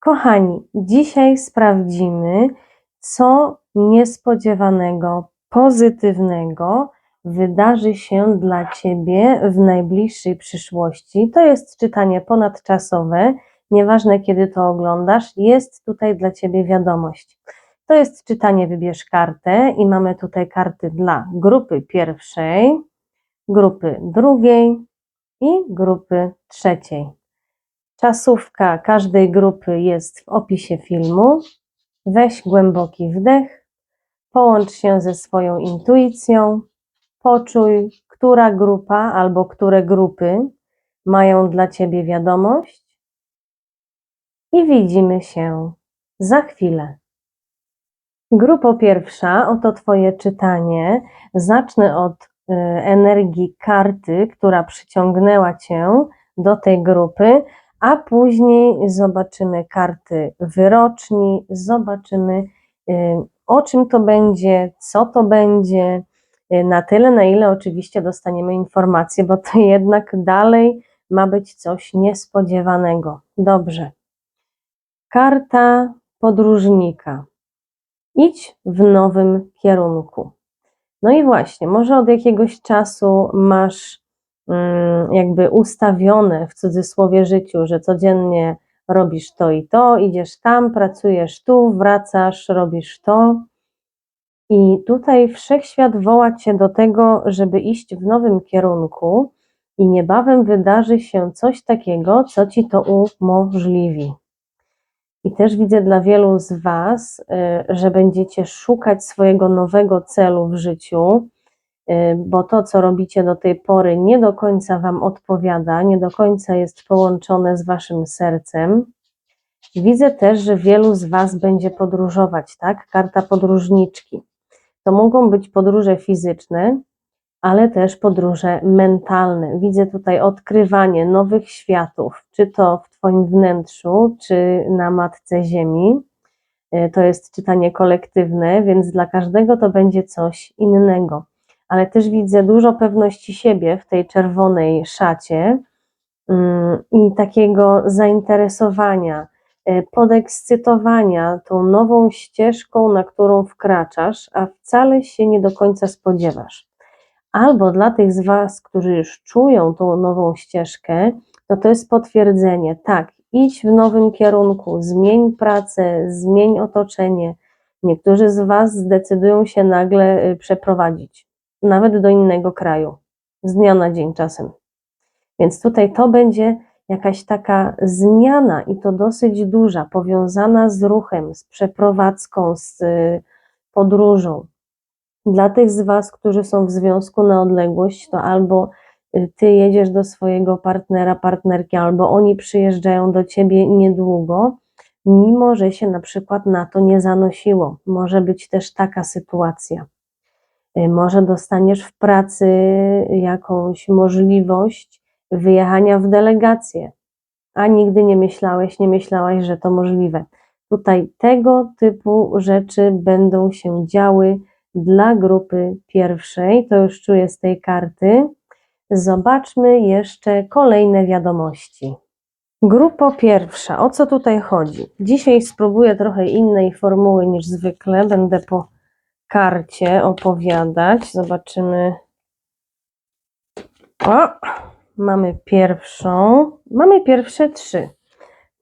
Kochani, dzisiaj sprawdzimy, co niespodziewanego, pozytywnego wydarzy się dla Ciebie w najbliższej przyszłości. To jest czytanie ponadczasowe, nieważne kiedy to oglądasz, jest tutaj dla Ciebie wiadomość. To jest czytanie, wybierz kartę i mamy tutaj karty dla grupy pierwszej, grupy drugiej i grupy trzeciej. Czasówka każdej grupy jest w opisie filmu. Weź głęboki wdech, połącz się ze swoją intuicją, poczuj, która grupa albo które grupy mają dla Ciebie wiadomość i widzimy się za chwilę. Grupo pierwsza, oto Twoje czytanie. Zacznę od y, energii karty, która przyciągnęła Cię do tej grupy, a później zobaczymy karty wyroczni, zobaczymy y, o czym to będzie, co to będzie, y, na tyle, na ile oczywiście dostaniemy informacje, bo to jednak dalej ma być coś niespodziewanego. Dobrze. Karta podróżnika. Idź w nowym kierunku. No i właśnie, może od jakiegoś czasu masz jakby ustawione w cudzysłowie życiu, że codziennie robisz to i to, idziesz tam, pracujesz tu, wracasz, robisz to. I tutaj wszechświat woła cię do tego, żeby iść w nowym kierunku, i niebawem wydarzy się coś takiego, co ci to umożliwi. I też widzę dla wielu z Was, y, że będziecie szukać swojego nowego celu w życiu, bo to, co robicie do tej pory, nie do końca Wam odpowiada, nie do końca jest połączone z Waszym sercem. Widzę też, że wielu z Was będzie podróżować, tak? Karta podróżniczki. To mogą być podróże fizyczne, ale też podróże mentalne. Widzę tutaj odkrywanie nowych światów, czy to w Twoim wnętrzu, czy na matce Ziemi. E, to jest czytanie kolektywne, więc dla każdego to będzie coś innego. Ale też widzę dużo pewności siebie w tej czerwonej szacie mm, i takiego zainteresowania, e, podekscytowania tą nową ścieżką, na którą wkraczasz, a wcale się nie do końca spodziewasz. Albo dla tych z Was, którzy już czują tą nową ścieżkę, to to jest potwierdzenie, tak, idź w nowym kierunku, zmień pracę, zmień otoczenie. Niektórzy z Was zdecydują się nagle y, przeprowadzić, nawet do innego kraju, z dnia na dzień czasem. Więc tutaj to będzie jakaś taka zmiana i to dosyć duża, powiązana z ruchem, z przeprowadzką, z y, podróżą. Dla tych z Was, którzy są w związku na odległość, to albo y, Ty jedziesz do swojego partnera, partnerki, albo oni przyjeżdżają do Ciebie niedługo, mimo że się na przykład na to nie zanosiło. Może być też taka sytuacja. Y, może dostaniesz w pracy jakąś możliwość wyjechania w delegację, a nigdy nie myślałeś, nie myślałaś, że to możliwe. Tutaj tego typu rzeczy będą się działy dla grupy pierwszej. To już czuję z tej karty. Zobaczmy jeszcze kolejne wiadomości. Grupa pierwsza, o co tutaj chodzi? Dzisiaj spróbuję trochę innej formuły niż zwykle. Będę po karcie opowiadać. Zobaczymy. O, mamy pierwszą. Mamy pierwsze trzy.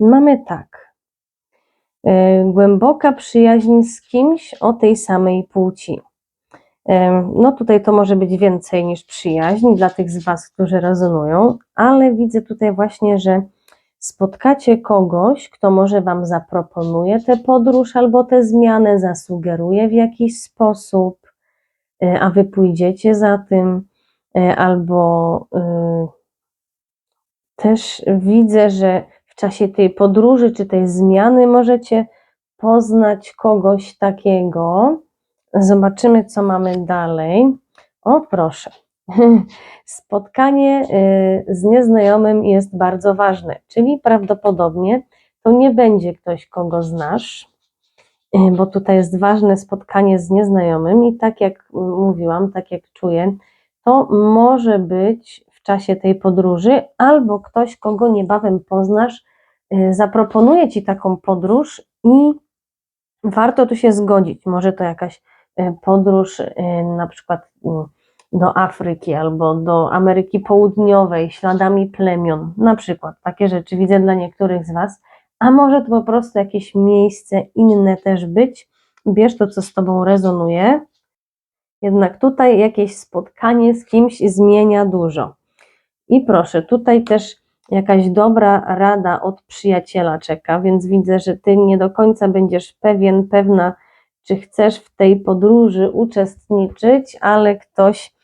Mamy tak. E, głęboka przyjaźń z kimś o tej samej płci. E, no tutaj to może być więcej niż przyjaźń dla tych z Was, którzy rezonują, ale widzę tutaj właśnie, że spotkacie kogoś, kto może Wam zaproponuje tę podróż albo tę zmianę, zasugeruje w jakiś sposób, e, a Wy pójdziecie za tym, albo też widzę, że czasie tej podróży czy tej zmiany możecie poznać kogoś takiego. Zobaczymy, co mamy dalej. O, proszę. Spotkanie y, z nieznajomym jest bardzo ważne, czyli prawdopodobnie to nie będzie ktoś, kogo znasz, y, bo tutaj jest ważne spotkanie z nieznajomym i tak jak mówiłam, tak jak czuję, to może być w czasie tej podróży albo ktoś, kogo niebawem poznasz y, zaproponuję Ci taką podróż i warto tu się zgodzić. Może to jakaś podróż na przykład y, do Afryki albo do Ameryki Południowej, śladami plemion, na przykład. Takie rzeczy widzę dla niektórych z Was, a może to po prostu jakieś miejsce inne też być. Bierz to, co z Tobą rezonuje. Jednak tutaj jakieś spotkanie z kimś zmienia dużo. I proszę, tutaj też jakaś dobra rada od przyjaciela czeka, więc widzę, że ty nie do końca będziesz pewien, pewna, czy chcesz w tej podróży uczestniczyć, ale ktoś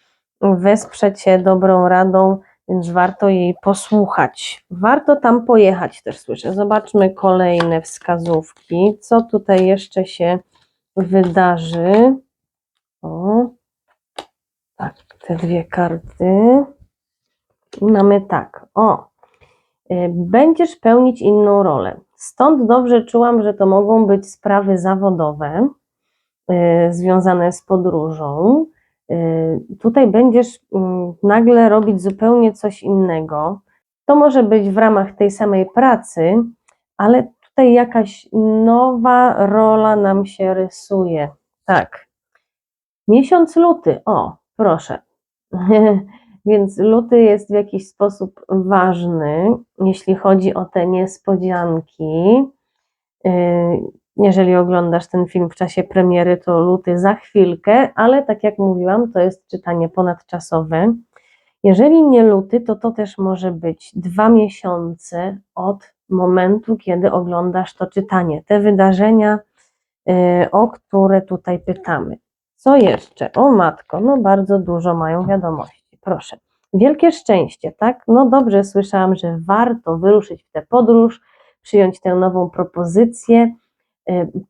wesprze cię dobrą radą, więc warto jej posłuchać. Warto tam pojechać też słyszę. Zobaczmy kolejne wskazówki, co tutaj jeszcze się wydarzy. O, tak, te dwie karty. I mamy tak, o, y, będziesz pełnić inną rolę. Stąd dobrze czułam, że to mogą być sprawy zawodowe y, związane z podróżą. Y, Tutaj będziesz mm, nagle robić zupełnie coś innego. To może być w ramach tej samej pracy, ale tutaj jakaś nowa rola nam się rysuje. Tak. Miesiąc luty, o, proszę. Więc luty jest w jakiś sposób ważny, jeśli chodzi o te niespodzianki. Jeżeli oglądasz ten film w czasie premiery, to luty za chwilkę, ale tak jak mówiłam, to jest czytanie ponadczasowe. Jeżeli nie luty, to to też może być dwa miesiące od momentu, kiedy oglądasz to czytanie. Te wydarzenia, yy, o które tutaj pytamy. Co jeszcze? O matko, no bardzo dużo mają wiadomości. Proszę. Wielkie szczęście, tak? No dobrze, słyszałam, że warto wyruszyć w tę podróż, przyjąć tę nową propozycję, y,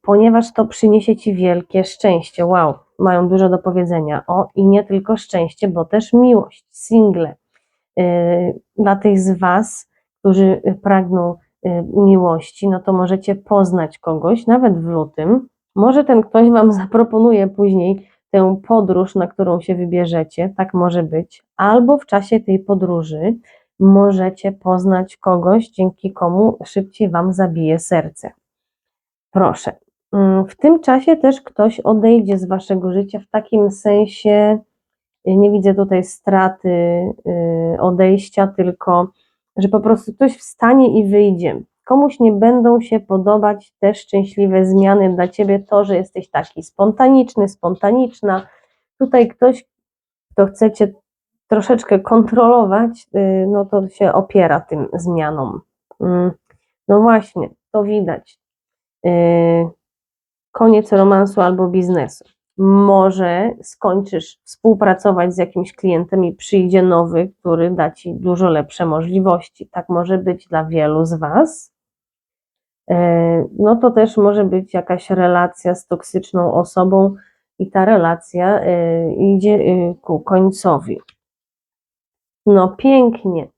ponieważ to przyniesie Ci wielkie szczęście. Wow, mają dużo do powiedzenia. O, i nie tylko szczęście, bo też miłość, single. Y, Dla tych z Was, którzy pragną y, miłości, no to możecie poznać kogoś, nawet w lutym. Może ten ktoś Wam zaproponuje później tę podróż, na którą się wybierzecie, tak może być, albo w czasie tej podróży możecie poznać kogoś, dzięki komu szybciej Wam zabije serce. Proszę. Mm, W tym czasie też ktoś odejdzie z Waszego życia w takim sensie, y, nie widzę tutaj straty, y, odejścia, tylko że po prostu ktoś wstanie i wyjdzie. Komuś nie będą się podobać te szczęśliwe zmiany dla ciebie, to, że jesteś taki spontaniczny, spontaniczna. Tutaj ktoś, kto chce cię troszeczkę kontrolować, y, no to się opiera tym zmianom. Mm, No właśnie, to widać. Y, Koniec romansu albo biznesu. Może skończysz współpracować z jakimś klientem i przyjdzie nowy, który da ci dużo lepsze możliwości. Tak może być dla wielu z Was. E, no to też może być jakaś relacja z toksyczną osobą i ta relacja e, idzie ku końcowi. No pięknie.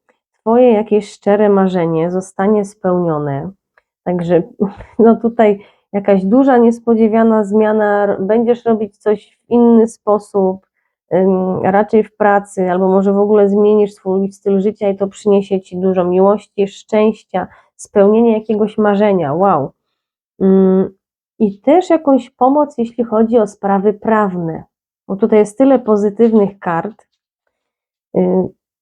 Twoje jakieś szczere marzenie zostanie spełnione. Także no tutaj jakaś duża, niespodziewana zmiana, będziesz robić coś w inny sposób, raczej w pracy, albo może w ogóle zmienisz swój styl życia i to przyniesie ci dużo miłości, szczęścia, spełnienie jakiegoś marzenia. Wow. Ym, I też jakąś pomoc, jeśli chodzi o sprawy prawne. Bo tutaj jest tyle pozytywnych kart.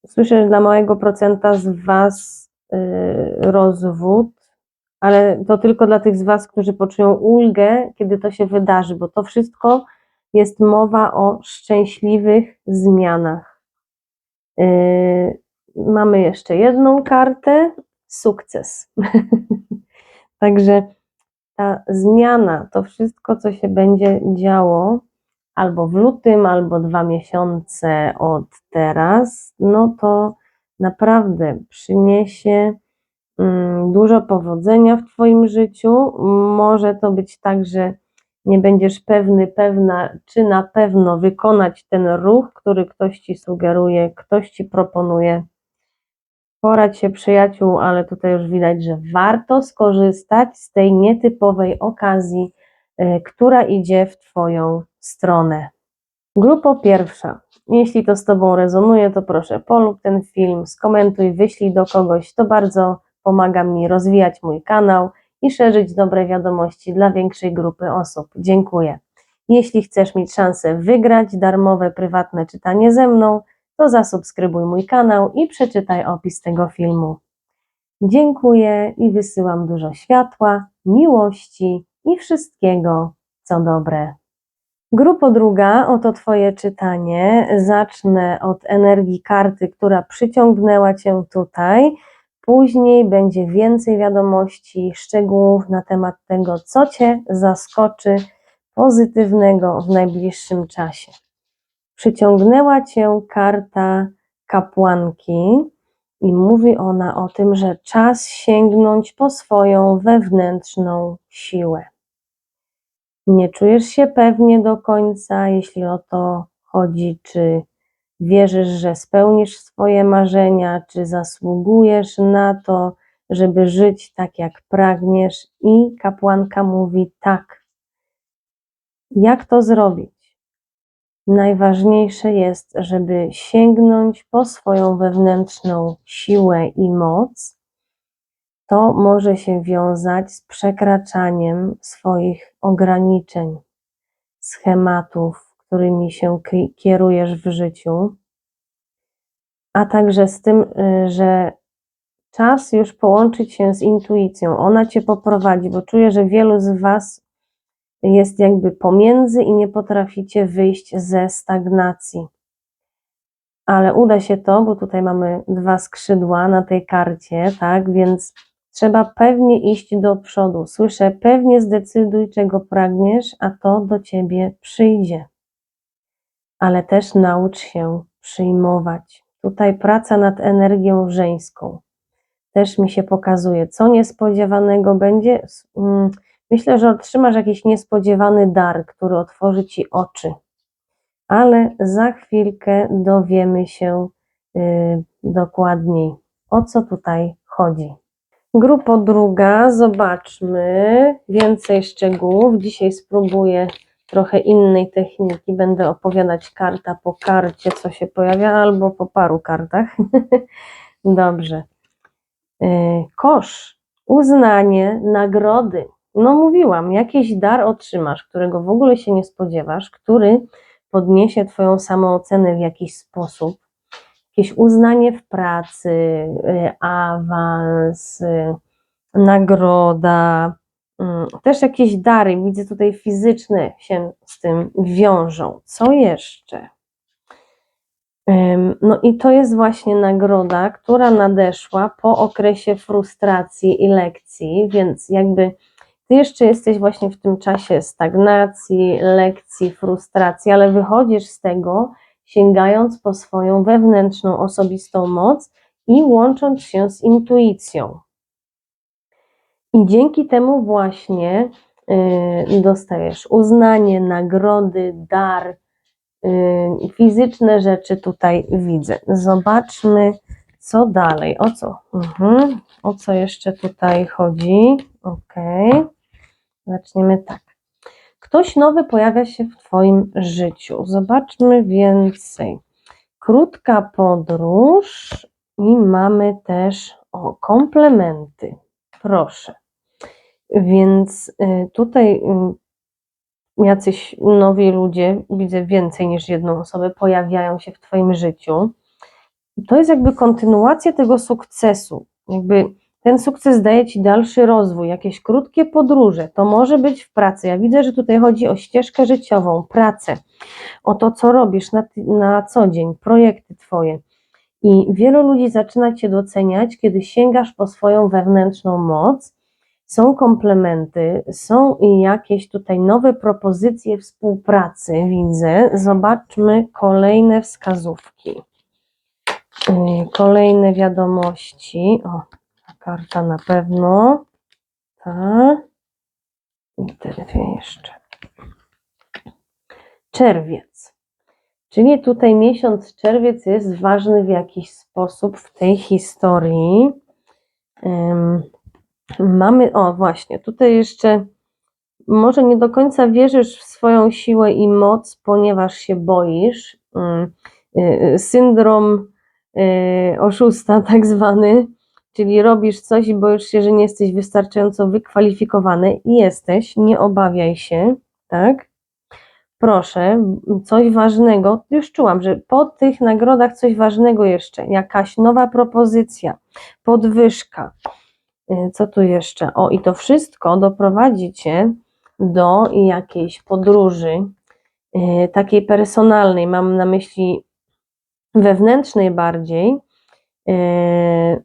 Słyszę, że dla małego procenta z Was yy, rozwód, ale to tylko dla tych z Was, którzy poczują ulgę, kiedy to się wydarzy, bo to wszystko jest mowa o szczęśliwych zmianach. Yy, mamy jeszcze jedną kartę sukces. Także ta zmiana, to wszystko, co się będzie działo, albo w lutym, albo dwa miesiące od teraz, no to naprawdę przyniesie dużo powodzenia w Twoim życiu. Może to być tak, że nie będziesz pewny, pewna, czy na pewno wykonać ten ruch, który ktoś Ci sugeruje, ktoś Ci proponuje. Poradź się przyjaciół, ale tutaj już widać, że warto skorzystać z tej nietypowej okazji, y, która idzie w Twoją stronę. Grupo pierwsza. Jeśli to z Tobą rezonuje, to proszę polub ten film, skomentuj, wyślij do kogoś. To bardzo pomaga mi rozwijać mój kanał i szerzyć dobre wiadomości dla większej grupy osób. Dziękuję. Jeśli chcesz mieć szansę wygrać darmowe prywatne czytanie ze mną, to zasubskrybuj mój kanał i przeczytaj opis tego filmu. Dziękuję i wysyłam dużo światła, miłości i wszystkiego, co dobre. Grupo druga, oto Twoje czytanie. Zacznę od energii karty, która przyciągnęła Cię tutaj. Później będzie więcej wiadomości, szczegółów na temat tego, co Cię zaskoczy pozytywnego w najbliższym czasie. Przyciągnęła Cię karta kapłanki i mówi ona o tym, że czas sięgnąć po swoją wewnętrzną siłę. Nie czujesz się pewnie do końca, jeśli o to chodzi, czy wierzysz, że spełnisz swoje marzenia, czy zasługujesz na to, żeby żyć tak, jak pragniesz. I kapłanka mówi tak. Jak to zrobić? Najważniejsze jest, żeby sięgnąć po swoją wewnętrzną siłę i moc. To może się wiązać z przekraczaniem swoich ograniczeń, schematów, którymi się ki- kierujesz w życiu, a także z tym, y, że czas już połączyć się z intuicją. Ona cię poprowadzi, bo czuję, że wielu z Was jest jakby pomiędzy i nie potraficie wyjść ze stagnacji. Ale uda się to, bo tutaj mamy dwa skrzydła na tej karcie, tak? Więc trzeba pewnie iść do przodu. Słyszę, pewnie zdecyduj, czego pragniesz, a to do ciebie przyjdzie. Ale też naucz się przyjmować. Tutaj praca nad energią żeńską. Też mi się pokazuje, co niespodziewanego będzie. Mm, Myślę, że otrzymasz jakiś niespodziewany dar, który otworzy ci oczy. Ale za chwilkę dowiemy się y, dokładniej, o co tutaj chodzi. Grupo druga, zobaczmy więcej szczegółów. Dzisiaj spróbuję trochę innej techniki. Będę opowiadać karta po karcie, co się pojawia, albo po paru kartach. Dobrze. Y, Kosz, uznanie, nagrody. No mówiłam, jakiś dar otrzymasz, którego w ogóle się nie spodziewasz, który podniesie Twoją samoocenę w jakiś sposób. Jakieś uznanie w pracy, y, awans, y, nagroda, też jakieś dary, widzę tutaj fizyczne się z tym wiążą. Co jeszcze? No i to jest właśnie nagroda, która nadeszła po okresie frustracji i lekcji, więc jakby ty jeszcze jesteś właśnie w tym czasie stagnacji, lekcji, frustracji, ale wychodzisz z tego, sięgając po swoją wewnętrzną, osobistą moc i łącząc się z intuicją. I dzięki temu właśnie y, dostajesz uznanie, nagrody, dar, y, fizyczne rzeczy tutaj widzę. Zobaczmy, co dalej. O co? Mhm. O co jeszcze tutaj chodzi? Okej. Zaczniemy tak. Ktoś nowy pojawia się w Twoim życiu. Zobaczmy więcej. Krótka podróż i mamy też o komplementy. Proszę. Więc y, tutaj y, jacyś nowi ludzie, widzę więcej niż jedną osobę, pojawiają się w Twoim życiu. To jest jakby kontynuacja tego sukcesu. Jakby ten sukces daje Ci dalszy rozwój, jakieś krótkie podróże. To może być w pracy. Ja widzę, że tutaj chodzi o ścieżkę życiową, pracę, o to, co robisz na, na co dzień, projekty Twoje. I wielu ludzi zaczyna Cię doceniać, kiedy sięgasz po swoją wewnętrzną moc. Są komplementy, są i jakieś tutaj nowe propozycje współpracy, widzę. Zobaczmy kolejne wskazówki. Yy, Kolejne wiadomości. O, ta karta na pewno. Ta. I te dwie jeszcze. Czerwiec. Czyli tutaj miesiąc czerwiec jest ważny w jakiś sposób w tej historii. Mamy, o właśnie, tutaj jeszcze może nie do końca wierzysz w swoją siłę i moc, ponieważ się boisz. Ym, y, y, Syndrom y, oszusta, tak zwany, czyli robisz coś i boisz się, że nie jesteś wystarczająco wykwalifikowany jesteś, nie obawiaj się, tak? Proszę, coś ważnego, już czułam, że po tych nagrodach coś ważnego jeszcze, jakaś nowa propozycja, podwyżka, co tu jeszcze? O, i to wszystko doprowadzi Cię do jakiejś podróży, y, takiej personalnej, mam na myśli wewnętrznej bardziej, y,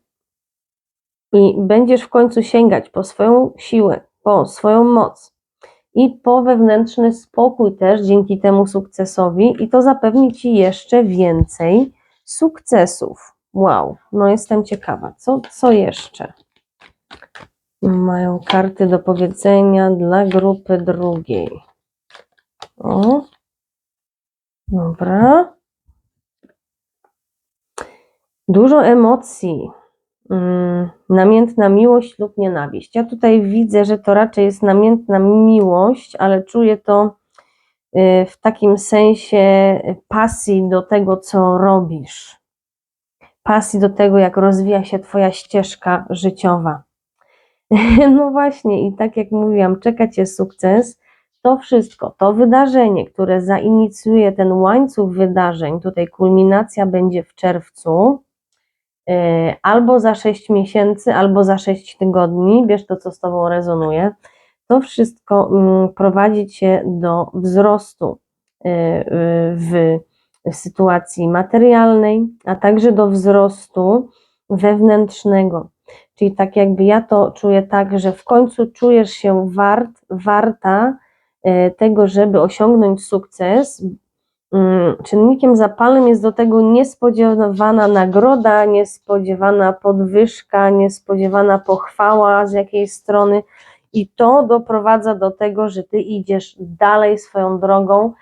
i będziesz w końcu sięgać po swoją siłę, po swoją moc i po wewnętrzny spokój też dzięki temu sukcesowi, i to zapewni Ci jeszcze więcej sukcesów. Wow, no jestem ciekawa, co, co jeszcze? Mają karty do powiedzenia dla grupy drugiej. O, dobra. Dużo emocji. Mm, namiętna miłość lub nienawiść. Ja tutaj widzę, że to raczej jest namiętna miłość, ale czuję to y, w takim sensie pasji do tego, co robisz. Pasji do tego, jak rozwija się Twoja ścieżka życiowa. No właśnie, i tak jak mówiłam, czeka Cię sukces. To wszystko, to wydarzenie, które zainicjuje ten łańcuch wydarzeń, tutaj kulminacja będzie w czerwcu, yy, albo za 6 miesięcy, albo za 6 tygodni, bierz to, co z Tobą rezonuje. To wszystko mm, prowadzi Cię do wzrostu yy, w sytuacji materialnej, a także do wzrostu wewnętrznego. Czyli tak jakby ja to czuję tak, że w końcu czujesz się wart, warta e, tego, żeby osiągnąć sukces. Mm, czynnikiem zapalnym jest do tego niespodziewana nagroda, niespodziewana podwyżka, niespodziewana pochwała z jakiejś strony, i to doprowadza do tego, że ty idziesz dalej swoją drogą,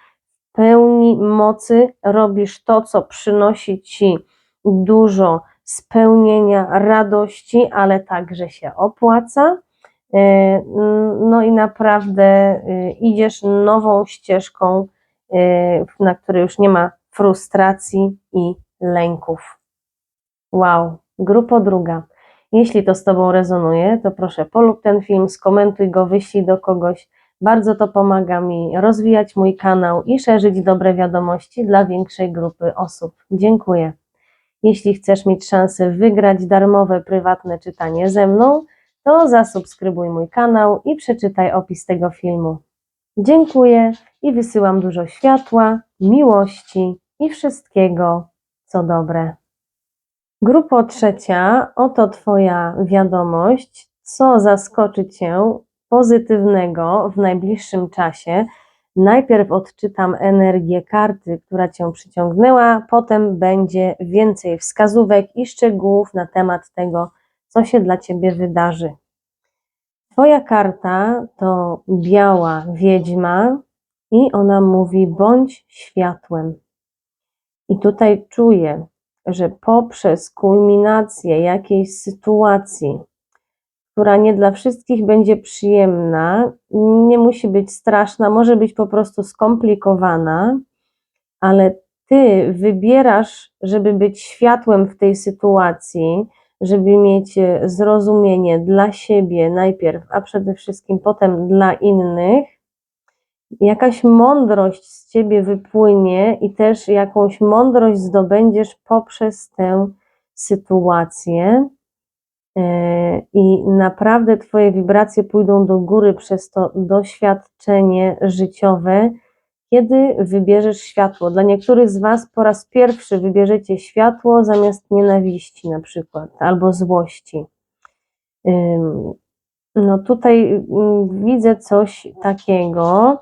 w pełni mocy, robisz to, co przynosi ci dużo spełnienia, radości, ale także się opłaca. E, no i naprawdę e, idziesz nową ścieżką, e, na której już nie ma frustracji i lęków. Wow, grupa druga. Jeśli to z Tobą rezonuje, to proszę polub ten film, skomentuj go, wyślij do kogoś. Bardzo to pomaga mi rozwijać mój kanał i szerzyć dobre wiadomości dla większej grupy osób. Dziękuję. Jeśli chcesz mieć szansę wygrać darmowe, prywatne czytanie ze mną, to zasubskrybuj mój kanał i przeczytaj opis tego filmu. Dziękuję i wysyłam dużo światła, miłości i wszystkiego, co dobre. Grupo trzecia, oto Twoja wiadomość, co zaskoczy Cię pozytywnego w najbliższym czasie Najpierw odczytam energię karty, która Cię przyciągnęła, potem będzie więcej wskazówek i szczegółów na temat tego, co się dla Ciebie wydarzy. Twoja karta to biała wiedźma i ona mówi: bądź światłem. I tutaj czuję, że poprzez kulminację jakiejś sytuacji, która nie dla wszystkich będzie przyjemna, nie musi być straszna, może być po prostu skomplikowana, ale ty wybierasz, żeby być światłem w tej sytuacji, żeby mieć zrozumienie dla siebie najpierw, a przede wszystkim potem dla innych. Jakaś mądrość z ciebie wypłynie i też jakąś mądrość zdobędziesz poprzez tę sytuację i naprawdę Twoje wibracje pójdą do góry przez to doświadczenie życiowe, kiedy wybierzesz światło. Dla niektórych z Was po raz pierwszy wybierzecie światło zamiast nienawiści, na przykład, albo złości. No tutaj mm, widzę coś takiego.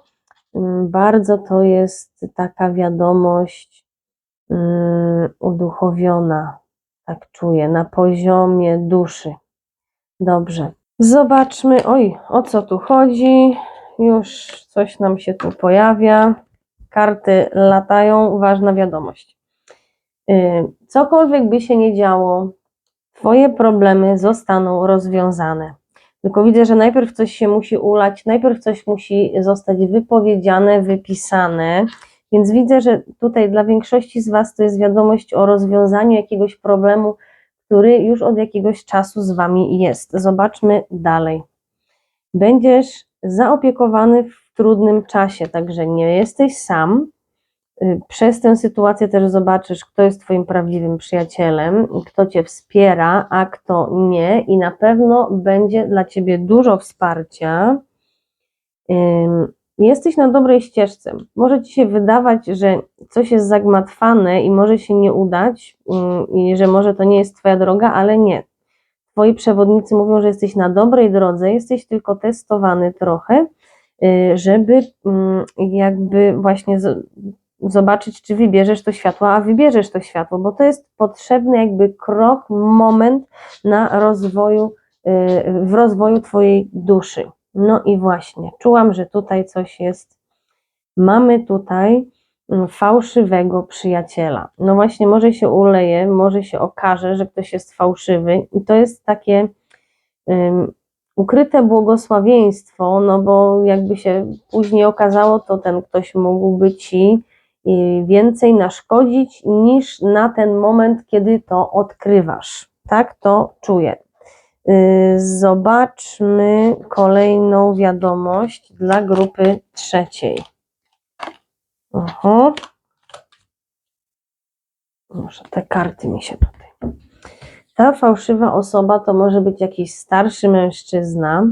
Bardzo to jest taka wiadomość uduchowiona tak czuję, na poziomie duszy. Dobrze. Zobaczmy, oj, o co tu chodzi. Już coś nam się tu pojawia. Karty latają, ważna wiadomość. Y, cokolwiek by się nie działo, Twoje problemy zostaną rozwiązane. Tylko widzę, że najpierw coś się musi ulać, najpierw coś musi zostać wypowiedziane, wypisane. Więc widzę, że tutaj dla większości z Was to jest wiadomość o rozwiązaniu jakiegoś problemu, który już od jakiegoś czasu z Wami jest. Zobaczmy dalej. Będziesz zaopiekowany w trudnym czasie, także nie jesteś sam. Y, Przez tę sytuację też zobaczysz, kto jest Twoim prawdziwym przyjacielem, kto Cię wspiera, a kto nie, i na pewno będzie dla Ciebie dużo wsparcia. Jesteś na dobrej ścieżce. Może Ci się wydawać, że coś jest zagmatwane i może się nie udać, ym, i że może to nie jest Twoja droga, ale nie. Twoi przewodnicy mówią, że jesteś na dobrej drodze, jesteś tylko testowany trochę, y, żeby ym, jakby właśnie zobaczyć, czy wybierzesz to światło, a wybierzesz to światło, bo to jest potrzebny jakby krok, moment na rozwoju, y, w rozwoju Twojej duszy. No i właśnie, czułam, że tutaj coś jest. Mamy tutaj mm, fałszywego przyjaciela. No właśnie, może się uleje, może się okaże, że ktoś jest fałszywy, i to jest takie ym, ukryte błogosławieństwo, no bo jakby się później okazało, to ten ktoś mógłby ci y, więcej naszkodzić niż na ten moment, kiedy to odkrywasz. Tak to czuję. Y, Zobaczmy kolejną wiadomość dla grupy trzeciej. Oho. Może te karty mi się tutaj. Ta fałszywa osoba to może być jakiś starszy mężczyzna,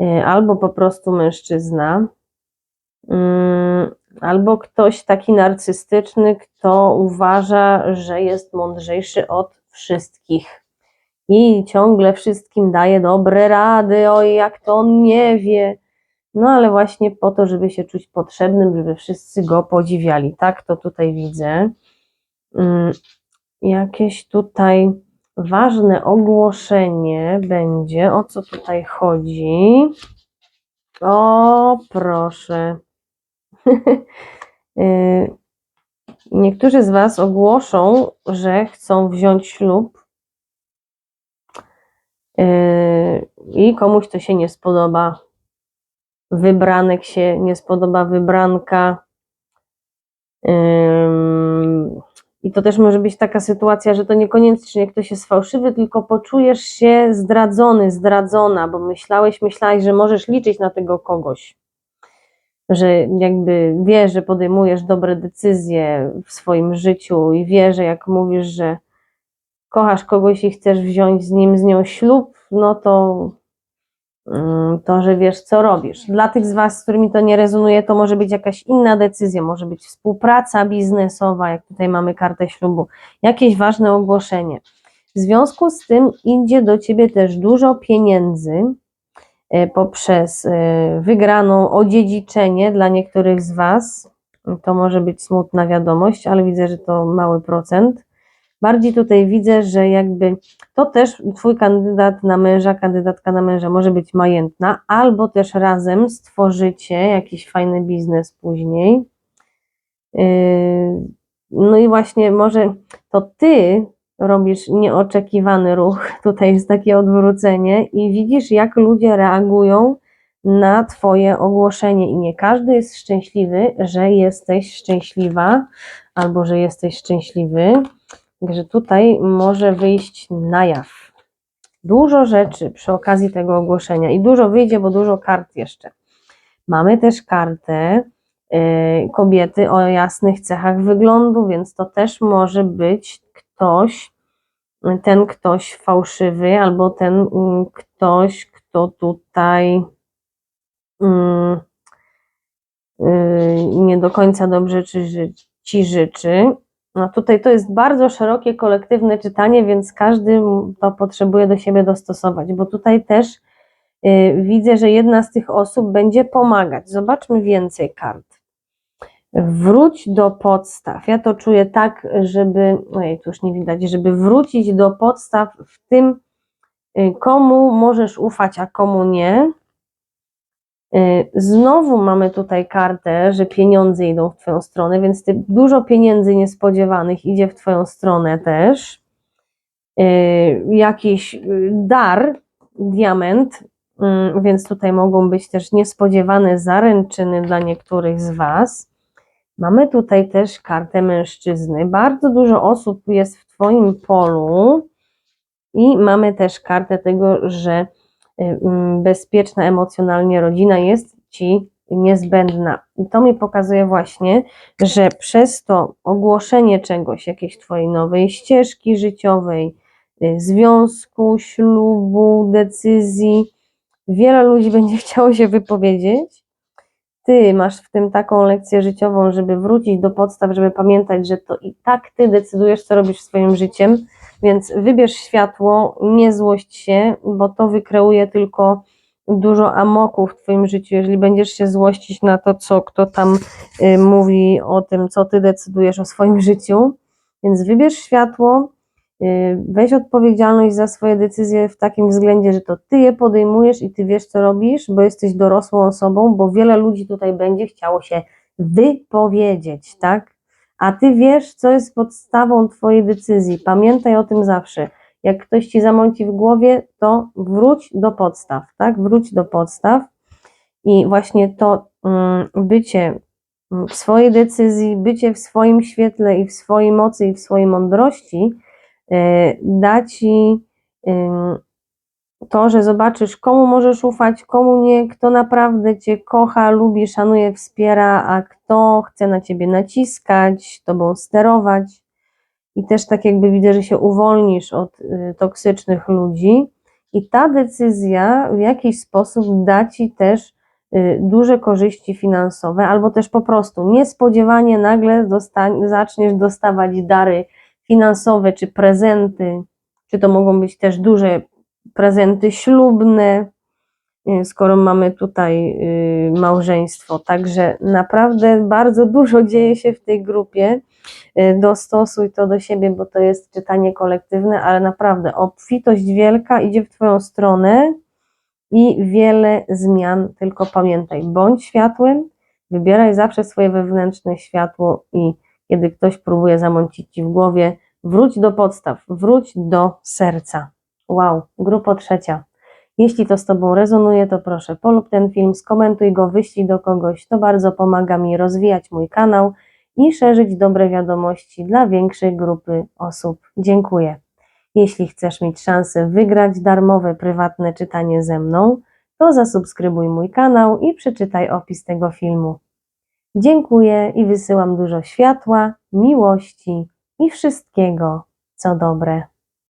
y, albo po prostu mężczyzna, mm, albo ktoś taki narcystyczny, kto uważa, że jest mądrzejszy od wszystkich i ciągle wszystkim daje dobre rady, oj, jak to on nie wie. No ale właśnie po to, żeby się czuć potrzebnym, żeby wszyscy go podziwiali. Tak to tutaj widzę. Mm, Jakieś tutaj ważne ogłoszenie będzie. O co tutaj chodzi? O, proszę. Y, Niektórzy z Was ogłoszą, że chcą wziąć ślub i komuś to się nie spodoba. Wybranek się nie spodoba, wybranka. Ym, I to też może być taka sytuacja, że to niekoniecznie ktoś jest fałszywy, tylko poczujesz się zdradzony, zdradzona, bo myślałeś, myślałeś, że możesz liczyć na tego kogoś. Że jakby wiesz, że podejmujesz dobre decyzje w swoim życiu i wiesz, że jak mówisz, że kochasz kogoś i chcesz wziąć z nim, z nią ślub, no to, mm, to, że wiesz, co robisz. Dla tych z Was, z którymi to nie rezonuje, to może być jakaś inna decyzja, może być współpraca biznesowa, jak tutaj mamy kartę ślubu, jakieś ważne ogłoszenie. W związku z tym idzie do Ciebie też dużo pieniędzy e, poprzez e, wygraną odziedziczenie dla niektórych z Was. To może być smutna wiadomość, ale widzę, że to mały procent. Bardziej tutaj widzę, że jakby to też twój kandydat na męża, kandydatka na męża może być majętna, albo też razem stworzycie jakiś fajny biznes później. Yy, No i właśnie może to ty robisz nieoczekiwany ruch, tutaj jest takie odwrócenie i widzisz jak ludzie reagują na twoje ogłoszenie i nie każdy jest szczęśliwy, że jesteś szczęśliwa albo że jesteś szczęśliwy. Także tutaj może wyjść na jaw. Dużo rzeczy przy okazji tego ogłoszenia i dużo wyjdzie, bo dużo kart jeszcze. Mamy też kartę y, kobiety o jasnych cechach wyglądu, więc to też może być ktoś, ten ktoś fałszywy, albo ten mm, ktoś, kto tutaj mm, y, nie do końca dobrze czy, ci życzy. No tutaj to jest bardzo szerokie kolektywne czytanie, więc każdy to potrzebuje do siebie dostosować, bo tutaj też y, widzę, że jedna z tych osób będzie pomagać. Zobaczmy więcej kart. Wróć do podstaw. Ja to czuję tak, żeby, ojej, tu już nie widać, żeby wrócić do podstaw w tym, y, komu możesz ufać, a komu nie. Y, Znowu mamy tutaj kartę, że pieniądze idą w Twoją stronę, więc ty, dużo pieniędzy niespodziewanych idzie w Twoją stronę też. Y, Jakiś y, dar, diament, mm, więc tutaj mogą być też niespodziewane zaręczyny dla niektórych z Was. Mamy tutaj też kartę mężczyzny. Bardzo dużo osób jest w Twoim polu, I mamy też kartę tego, że bezpieczna emocjonalnie rodzina jest Ci niezbędna. I to mi pokazuje właśnie, że przez to ogłoszenie czegoś, jakiejś Twojej nowej ścieżki życiowej, y, związku, ślubu, decyzji, wiele ludzi będzie chciało się wypowiedzieć. Ty masz w tym taką lekcję życiową, żeby wrócić do podstaw, żeby pamiętać, że to i tak ty decydujesz, co robisz swoim życiem, więc wybierz światło, nie złość się, bo to wykreuje tylko dużo amoku w Twoim życiu, jeżeli będziesz się złościć na to, co kto tam y, mówi o tym, co Ty decydujesz o swoim życiu. Więc wybierz światło, y, weź odpowiedzialność za swoje decyzje w takim względzie, że to Ty je podejmujesz i Ty wiesz, co robisz, bo jesteś dorosłą osobą, bo wiele ludzi tutaj będzie chciało się wypowiedzieć, tak? A Ty wiesz, co jest podstawą Twojej decyzji. Pamiętaj o tym zawsze jak ktoś ci zamąci w głowie, to wróć do podstaw, tak? Wróć do podstaw i właśnie to mm, bycie w swojej decyzji, bycie w swoim świetle i w swojej mocy i w swojej mądrości y, da ci to, że zobaczysz, komu możesz ufać, komu nie, kto naprawdę cię kocha, lubi, szanuje, wspiera, a kto chce na ciebie naciskać, tobą sterować. I też tak jakby widzę, że się uwolnisz od y, toksycznych ludzi. I ta decyzja w jakiś sposób da ci też y, duże korzyści finansowe, albo też po prostu niespodziewanie nagle zaczniesz dostawać dary finansowe czy prezenty, czy to mogą być też duże prezenty ślubne, y, skoro mamy tutaj małżeństwo. Także naprawdę bardzo dużo dzieje się w tej grupie. Y, dostosuj to do siebie, bo to jest czytanie kolektywne, ale naprawdę obfitość wielka idzie w Twoją stronę i wiele zmian, tylko pamiętaj, bądź światłem, wybieraj zawsze swoje wewnętrzne światło i kiedy ktoś próbuje zamącić Ci w głowie, wróć do podstaw, wróć do serca. Wow, grupa trzecia. Jeśli to z Tobą rezonuje, to proszę polub ten film, skomentuj go, wyślij do kogoś, to bardzo pomaga mi rozwijać mój kanał i szerzyć dobre wiadomości dla większej grupy osób. Dziękuję. Jeśli chcesz mieć szansę wygrać darmowe prywatne czytanie ze mną, to zasubskrybuj mój kanał i przeczytaj opis tego filmu. Dziękuję i wysyłam dużo światła, miłości i wszystkiego, co dobre.